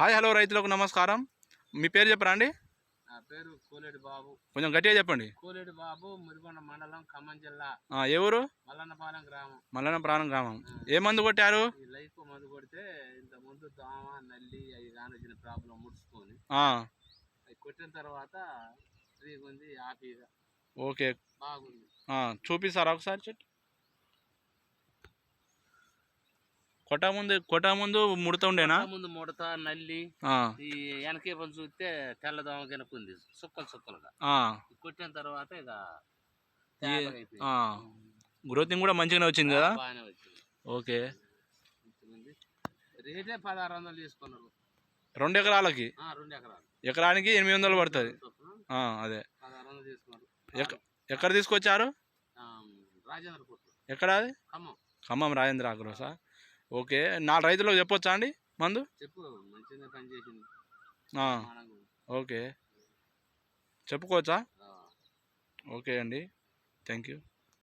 Hi hello రైతులకు నమస్కారం. మీ పేరు చెప్పరా అండి? నా పేరు కోలేటి బాబు. కొంచెం గట్టిగా చెప్పండి. కోలేటి బాబు మురిగొండ మండలం ఖమ్మం జిల్లా. ఆ, ఏ ఊరు? మల్లన్నపాలెం గ్రామం. మల్లన ప్రాణం గ్రామం ఏ మందు కొట్టారు? ఈ లైఫ్ మందు కొడితే ఇంత ముందు దోమ నల్లి అవి కానీ వచ్చిన ప్రాబ్లం ముడుచుకొని ఆ, అవి కొట్టిన తర్వాత ఫ్రీగా ఉంది హ్యాపీగా ఓకే. బాగుంది. ఆ, చూపిస్తారా ఒకసారి చెట్టు? కొట్ట ముందు కొట్ట ముందు ముడత ఉండేనా? ముందు ముడత నల్లి ఈ వెనకే పని చూస్తే తెల్ల దోమ కనుక ఉంది సుక్కలు సుక్కలుగా. కొట్టిన తర్వాత ఇక. గ్రోతింగ్ కూడా మంచిగానే వచ్చింది? కదా ఓకే. రేటే పదహారు వందలు తీసుకున్నారు. రెండు ఎకరాలకి? ఆ, రెండు ఎకరాలు. ఎకరానికి ఎనిమిది వందలు పడుతుంది. అదే. ఎక్కడ తీసుకొచ్చారు? ఎక్కడ అది? ఖమ్మం. ఖమ్మం రాజేంద్ర ఆగ్రోసా? ఓకే. నాలుగు రైతులకు చెప్పొచ్చా అండి మందు? చెప్పు ఓకే. చెప్పుకోవచ్చా? ఓకే అండి. Thank you.